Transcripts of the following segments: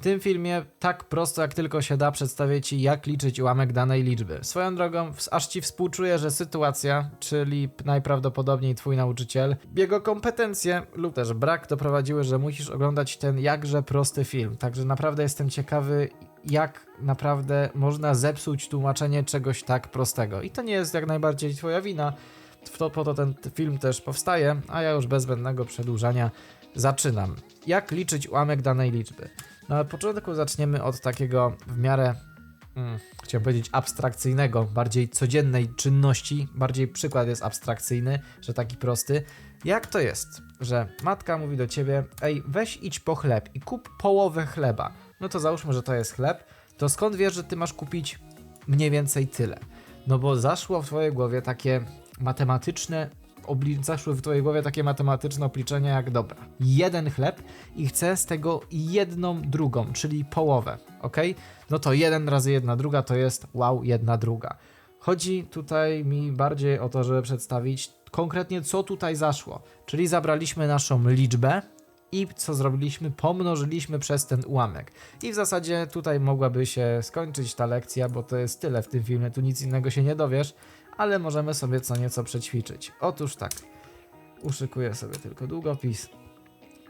W tym filmie tak prosto jak tylko się da przedstawię Ci jak liczyć ułamek danej liczby. Swoją drogą aż Ci współczuję, że sytuacja, czyli najprawdopodobniej Twój nauczyciel, jego kompetencje lub też brak doprowadziły, że musisz oglądać ten jakże prosty film. Także naprawdę jestem ciekawy jak naprawdę można zepsuć tłumaczenie czegoś tak prostego. I to nie jest jak najbardziej Twoja wina, to, po to ten film też powstaje, a ja już bez zbędnego przedłużania zaczynam. Jak liczyć ułamek danej liczby? Na początku zaczniemy od takiego w miarę, mm, chciałem powiedzieć, abstrakcyjnego, bardziej codziennej czynności. Bardziej przykład jest abstrakcyjny, że taki prosty. Jak to jest, że matka mówi do ciebie: Ej, weź idź po chleb i kup połowę chleba. No to załóżmy, że to jest chleb. To skąd wiesz, że ty masz kupić mniej więcej tyle? No bo zaszło w twojej głowie takie matematyczne obli- zaszły w twojej głowie takie matematyczne obliczenia jak dobra, jeden chleb i chcę z tego jedną drugą, czyli połowę, ok? No to jeden razy jedna druga to jest wow, jedna druga. Chodzi tutaj mi bardziej o to, żeby przedstawić konkretnie co tutaj zaszło, czyli zabraliśmy naszą liczbę i co zrobiliśmy? Pomnożyliśmy przez ten ułamek. I w zasadzie tutaj mogłaby się skończyć ta lekcja, bo to jest tyle w tym filmie, tu nic innego się nie dowiesz, ale możemy sobie co nieco przećwiczyć. Otóż tak, uszykuję sobie tylko długopis.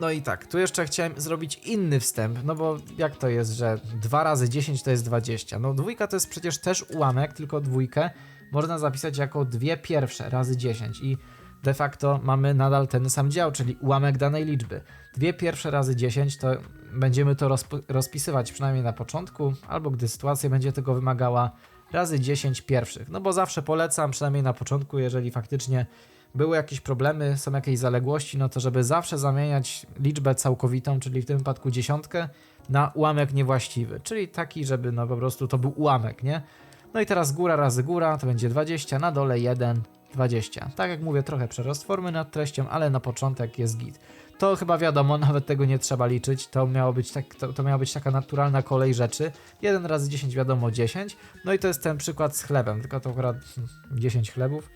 No i tak, tu jeszcze chciałem zrobić inny wstęp, no bo jak to jest, że 2 razy 10 to jest 20? No dwójka to jest przecież też ułamek, tylko dwójkę można zapisać jako dwie pierwsze razy 10 i de facto mamy nadal ten sam dział, czyli ułamek danej liczby. Dwie pierwsze razy 10 to będziemy to rozp- rozpisywać przynajmniej na początku, albo gdy sytuacja będzie tego wymagała, razy 10 pierwszych. No bo zawsze polecam, przynajmniej na początku, jeżeli faktycznie były jakieś problemy, są jakieś zaległości, no to żeby zawsze zamieniać liczbę całkowitą, czyli w tym wypadku dziesiątkę, na ułamek niewłaściwy, czyli taki, żeby no po prostu to był ułamek, nie? No i teraz góra razy góra to będzie 20, na dole 1, 20. Tak jak mówię, trochę przerost formy nad treścią, ale na początek jest git. To chyba wiadomo, nawet tego nie trzeba liczyć, to miało być, tak, to, to miała być taka naturalna kolej rzeczy. 1 razy 10 wiadomo 10, no i to jest ten przykład z chlebem, tylko to akurat hmm, 10 chlebów,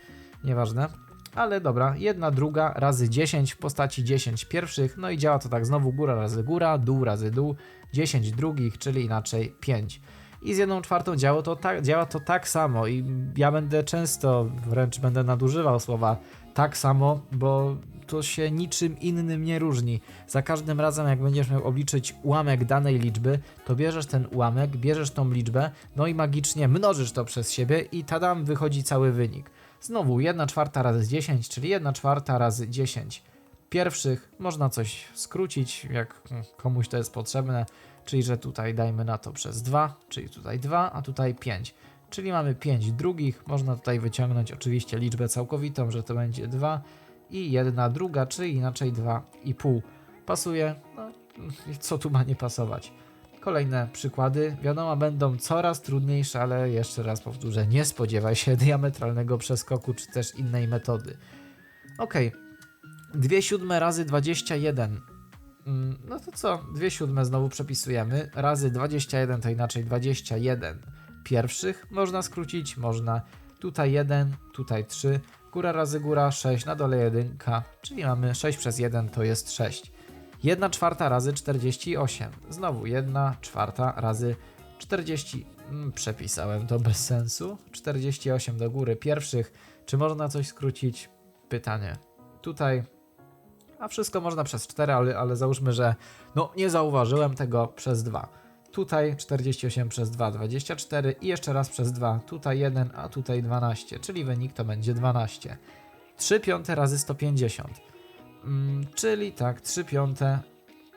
nieważne. Ale dobra, jedna druga razy 10 w postaci 10 pierwszych, no i działa to tak znowu góra razy góra, dół razy dół, 10 drugich, czyli inaczej 5. I z jedną czwartą działa to, tak, działa to tak samo i ja będę często, wręcz będę nadużywał słowa tak samo, bo to się niczym innym nie różni. Za każdym razem, jak będziesz miał obliczyć ułamek danej liczby, to bierzesz ten ułamek, bierzesz tą liczbę, no i magicznie mnożysz to przez siebie i tadam, wychodzi cały wynik. Znowu 1 czwarta razy 10, czyli 1 czwarta razy 10 pierwszych. Można coś skrócić, jak komuś to jest potrzebne, czyli że tutaj dajmy na to przez 2, czyli tutaj 2, a tutaj 5. Czyli mamy 5 drugich. Można tutaj wyciągnąć oczywiście liczbę całkowitą, że to będzie 2 i 1 druga, czyli inaczej 2,5. Pasuje? No, co tu ma nie pasować? Kolejne przykłady, wiadomo, będą coraz trudniejsze, ale jeszcze raz powtórzę, nie spodziewaj się diametralnego przeskoku czy też innej metody. Ok, 2 siódme razy 21. Mm, No to co? 2 siódme znowu przepisujemy. Razy 21 to inaczej 21 pierwszych. Można skrócić, można. Tutaj 1, tutaj 3. Góra razy góra 6, na dole 1, czyli mamy 6 przez 1 to jest 6. 1 czwarta razy 48. Znowu 1 czwarta razy 40. Mm, Przepisałem to bez sensu. 48 do góry pierwszych. Czy można coś skrócić? Pytanie. Tutaj a wszystko można przez 4, ale, ale załóżmy, że no nie zauważyłem tego przez 2. Tutaj 48 przez 2, 24 i jeszcze raz przez 2. Tutaj 1, a tutaj 12, czyli wynik to będzie 12. 3 piąte razy 150. Mm, czyli tak, 3 piąte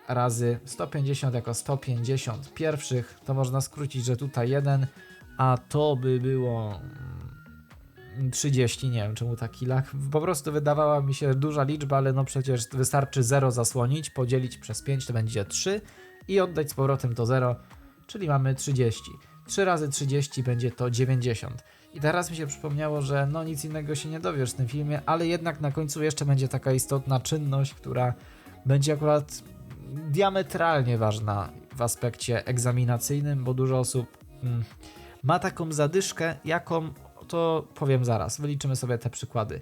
razy 150 jako 150 pierwszych, to można skrócić, że tutaj 1, a to by było mm, 30, nie wiem czemu taki lak. Po prostu wydawała mi się duża liczba, ale no przecież wystarczy 0 zasłonić, podzielić przez 5 to będzie 3 i oddać z powrotem to 0, czyli mamy 30. 3 razy 30 będzie to 90. I teraz mi się przypomniało, że no nic innego się nie dowiesz w tym filmie, ale jednak na końcu jeszcze będzie taka istotna czynność, która będzie akurat diametralnie ważna w aspekcie egzaminacyjnym, bo dużo osób mm, ma taką zadyszkę, jaką to powiem zaraz. Wyliczymy sobie te przykłady.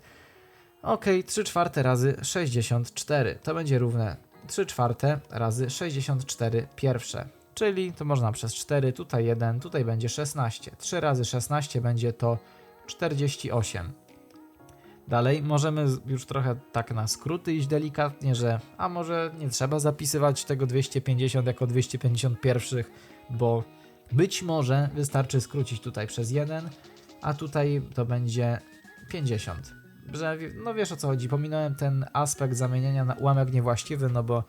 Ok, 3 czwarte razy 64 to będzie równe 3 czwarte razy 64 pierwsze, czyli to można przez 4, tutaj 1, tutaj będzie 16. 3 razy 16 będzie to 48. Dalej możemy już trochę tak na skróty iść delikatnie, że a może nie trzeba zapisywać tego 250 jako 251, bo być może wystarczy skrócić tutaj przez 1, a tutaj to będzie 50. Że, no wiesz o co chodzi, pominąłem ten aspekt zamieniania na ułamek niewłaściwy, no bo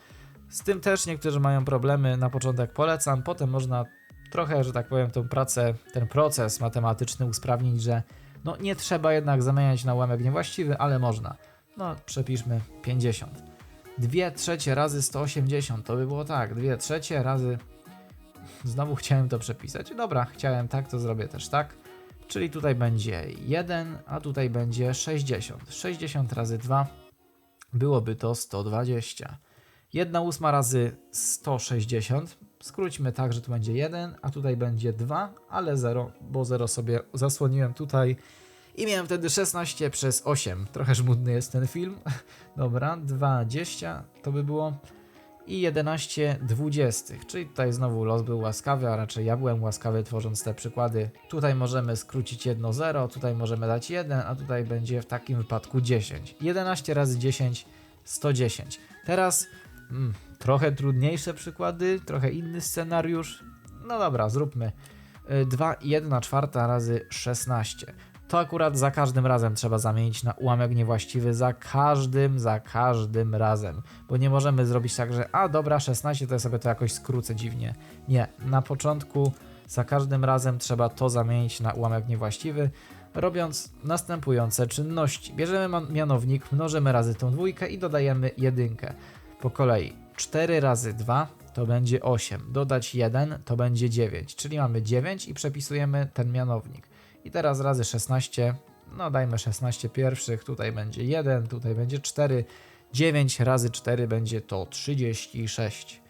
z tym też niektórzy mają problemy, na początek polecam, potem można trochę, że tak powiem, tą pracę, ten proces matematyczny usprawnić, że no nie trzeba jednak zamieniać na ułamek niewłaściwy, ale można. No przepiszmy 50. 2 trzecie razy 180 to by było tak, 2 trzecie razy. Znowu chciałem to przepisać. Dobra, chciałem tak, to zrobię też tak. Czyli tutaj będzie 1, a tutaj będzie 60. 60 razy 2 byłoby to 120. 1 ósma razy 160. Skróćmy tak, że tu będzie 1, a tutaj będzie 2, ale 0, bo 0 sobie zasłoniłem tutaj. I miałem wtedy 16 przez 8. Trochę żmudny jest ten film. Dobra, 20 to by było. I 11 dwudziestych, czyli tutaj znowu los był łaskawy, a raczej ja byłem łaskawy tworząc te przykłady. Tutaj możemy skrócić jedno 0, tutaj możemy dać 1, a tutaj będzie w takim wypadku 10. 11 razy 10, 110. Teraz mm, trochę trudniejsze przykłady, trochę inny scenariusz. No dobra, zróbmy. 2 i 1 czwarta razy 16. To akurat za każdym razem trzeba zamienić na ułamek niewłaściwy, za każdym, za każdym razem. Bo nie możemy zrobić tak, że a dobra, 16 to ja sobie to jakoś skrócę dziwnie. Nie, na początku za każdym razem trzeba to zamienić na ułamek niewłaściwy, robiąc następujące czynności. Bierzemy mianownik, mnożymy razy tą dwójkę i dodajemy jedynkę. Po kolei 4 razy 2 to będzie 8, dodać 1 to będzie 9, czyli mamy 9 i przepisujemy ten mianownik. I teraz razy 16, no dajmy 16 pierwszych, tutaj będzie 1, tutaj będzie 4, 9 razy 4 będzie to 36.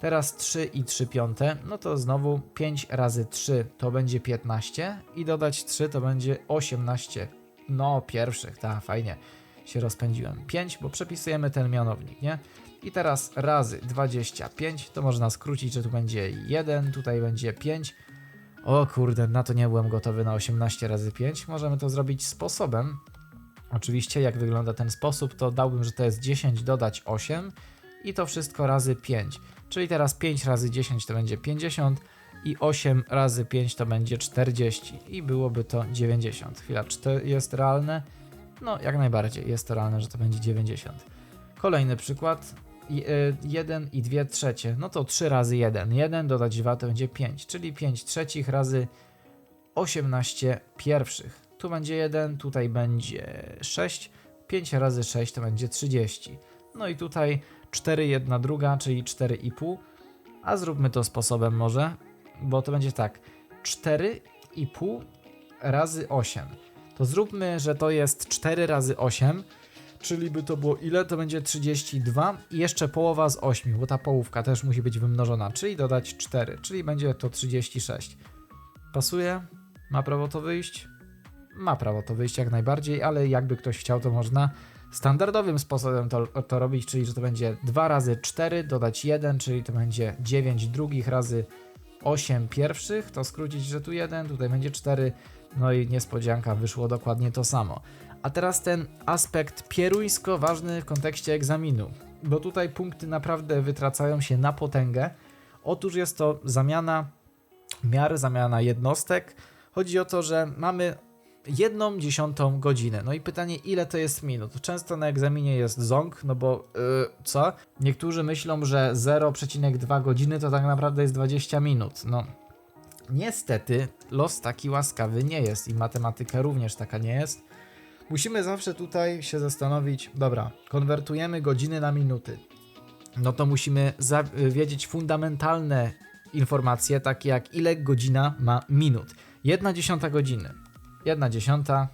Teraz 3 i 3 piąte, no to znowu 5 razy 3 to będzie 15 i dodać 3 to będzie 18. No, pierwszych, tak, fajnie się rozpędziłem. 5, bo przepisujemy ten mianownik, nie? I teraz razy 25, to można skrócić, że tu będzie 1, tutaj będzie 5. O kurde, na to nie byłem gotowy na 18 razy 5. Możemy to zrobić sposobem. Oczywiście, jak wygląda ten sposób, to dałbym, że to jest 10 dodać 8 i to wszystko razy 5. Czyli teraz 5 razy 10 to będzie 50 i 8 razy 5 to będzie 40 i byłoby to 90. Chwila, czy to jest realne? No, jak najbardziej jest to realne, że to będzie 90. Kolejny przykład. 1 i 2 trzecie. No to 3 razy 1. 1 dodać 2 to będzie 5, czyli 5 trzecich razy 18 pierwszych. Tu będzie 1, tutaj będzie 6. 5 razy 6 to będzie 30. No i tutaj 4 jedna druga, czyli 4,5. A zróbmy to sposobem może, bo to będzie tak. 4,5 razy 8. To zróbmy, że to jest 4 razy 8, czyli by to było ile? To będzie 32 i jeszcze połowa z 8, bo ta połówka też musi być wymnożona, czyli dodać 4, czyli będzie to 36. Pasuje? Ma prawo to wyjść? Ma prawo to wyjść jak najbardziej, ale jakby ktoś chciał, to można standardowym sposobem to, to robić, czyli że to będzie 2 razy 4 dodać 1, czyli to będzie 9 drugich razy 8 pierwszych, to skrócić, że tu 1, tutaj będzie 4, no i niespodzianka, wyszło dokładnie to samo. A teraz ten aspekt pieruńsko ważny w kontekście egzaminu, bo tutaj punkty naprawdę wytracają się na potęgę. Otóż jest to zamiana miar, zamiana jednostek. Chodzi o to, że mamy jedną dziesiątą godzinę. No i pytanie, ile to jest minut? Często na egzaminie jest ząg, no bo yy, co? Niektórzy myślą, że 0,2 godziny to tak naprawdę jest 20 minut. No, niestety los taki łaskawy nie jest i matematyka również taka nie jest. Musimy zawsze tutaj się zastanowić, dobra, konwertujemy godziny na minuty. No to musimy za- wiedzieć fundamentalne informacje, takie jak ile godzina ma minut. Jedna dziesiąta godziny. Jedna dziesiąta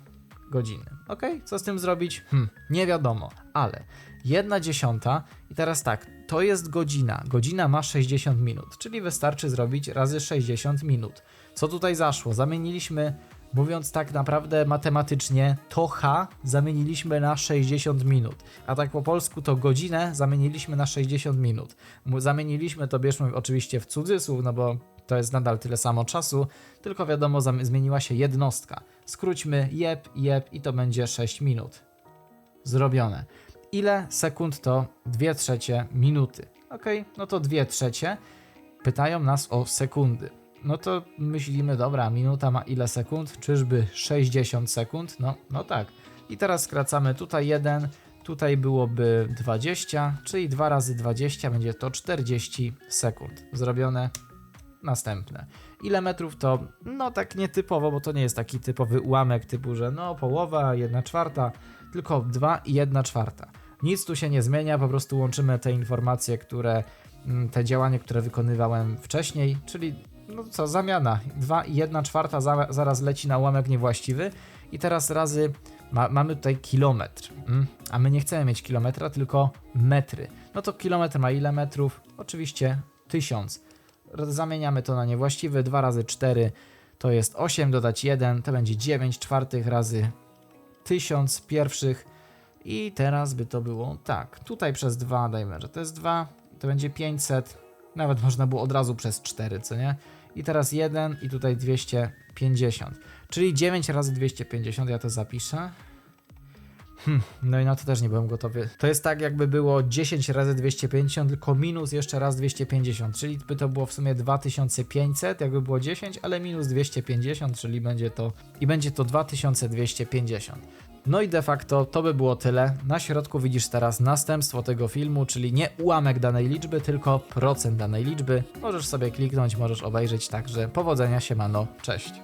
godziny. Ok? Co z tym zrobić? Hm, nie wiadomo, ale jedna dziesiąta i teraz tak, to jest godzina. Godzina ma 60 minut, czyli wystarczy zrobić razy 60 minut. Co tutaj zaszło? Zamieniliśmy Mówiąc tak naprawdę matematycznie, to H zamieniliśmy na 60 minut, a tak po polsku to godzinę zamieniliśmy na 60 minut. Zamieniliśmy to, bierzmy oczywiście w cudzysłów, no bo to jest nadal tyle samo czasu, tylko wiadomo, zmieniła się jednostka. Skróćmy jeb, jeb i to będzie 6 minut. Zrobione. Ile sekund to 2 trzecie minuty? Ok, no to 2 trzecie. Pytają nas o sekundy. No to myślimy, dobra, minuta ma ile sekund? Czyżby 60 sekund? No, no tak. I teraz skracamy tutaj 1, tutaj byłoby 20, czyli 2 razy 20 będzie to 40 sekund. Zrobione. Następne. Ile metrów to? No tak nietypowo, bo to nie jest taki typowy ułamek typu, że no połowa, 1 czwarta, tylko 2 i 1 czwarta. Nic tu się nie zmienia, po prostu łączymy te informacje, które, mm, te działanie, które wykonywałem wcześniej, czyli no co, zamiana. 2 i 1 czwarta za, zaraz leci na ułamek niewłaściwy i teraz razy ma, mamy tutaj kilometr, mm? a my nie chcemy mieć kilometra, tylko metry. No to kilometr ma ile metrów? Oczywiście 1000. Roz- Zamieniamy to na niewłaściwy, 2 razy 4 to jest 8, dodać 1 to będzie 9 czwartych razy 1000 pierwszych i teraz by to było tak, tutaj przez 2 dajmy, że to jest 2, to będzie 500, nawet można było od razu przez 4, co nie? I teraz 1 i tutaj 250, czyli 9 razy 250, ja to zapiszę. Hmm, no i na to też nie byłem gotowy. To jest tak, jakby było 10 razy 250, tylko minus jeszcze raz 250, czyli by to było w sumie 2500, jakby było 10, ale minus 250, czyli będzie to i będzie to 2250. No i de facto to by było tyle. Na środku widzisz teraz następstwo tego filmu, czyli nie ułamek danej liczby, tylko procent danej liczby. Możesz sobie kliknąć, możesz obejrzeć, także powodzenia się, mano, cześć.